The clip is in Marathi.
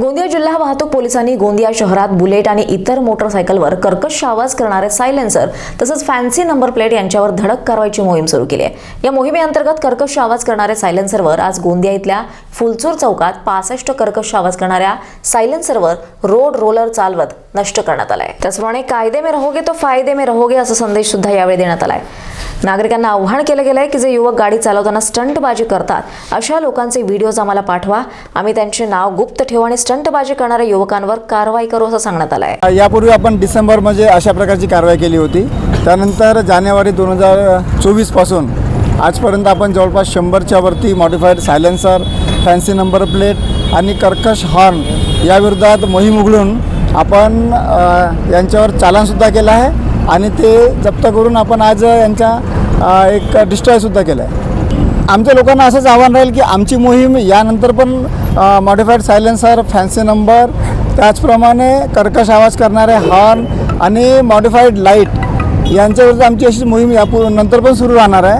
गोंदिया जिल्हा वाहतूक पोलिसांनी गोंदिया शहरात बुलेट आणि इतर मोटरसायकलवर कर्कश आवाज करणारे सायलेन्सर तसंच फॅन्सी नंबर प्लेट यांच्यावर धडक कारवाईची मोहीम सुरू केली आहे. या मोहिमेअंतर्गत कर्कश आवाज करणारे सायलेन्सरवर आज गोंदिया इथल्या फुलचूर चौकात पासष्ट कर्कश आवाज करणाऱ्या सायलेन्सरवर रोड रोलर चालवत नष्ट करण्यात आलाय. त्याचप्रमाणे कायदे मे रहोगे तो फायदे मे रहोगे असा संदेश सुद्धा यावेळी देण्यात आलाय. नागरिकांना आव्हान केलं गेलंय की जे युवक गाडी चालवताना स्टंटबाजी करतात अशा लोकांचे व्हिडिओज आम्हाला पाठवा. आम्ही त्यांचे नाव गुप्त ठेवू आणि स्टंटबाजी करणाऱ्या युवकांवर कारवाई करू असं सांगण्यात आलं आहे यापूर्वी आपण डिसेंबरमध्ये म्हणजे अशा प्रकारची कारवाई केली होती. त्यानंतर जानेवारी दोन हजार चोवीसपासून आजपर्यंत आपण जवळपास शंभरच्या वरती modified silencer fancy number plate आणि कर्कश हॉर्न याविरोधात मोहीम उघडून आपण यांच्यावर चालनसुद्धा केलं आहे. आणि ते जप्त करून आपण आज यांच्या एक डिस्ट्रॉयसुद्धा केलं आहे आमच्या लोकांना असंच आव्हान राहील की आमची मोहीम यानंतर पण मॉडिफाईड सायलेन्सर फॅन्सी नंबर त्याचप्रमाणे कर्कश आवाज करणारे हॉर्न आणि मॉडिफाईड लाइट यांच्यावरती आमची अशी मोहीम यापू नंतर पण सुरू राहणार आहे.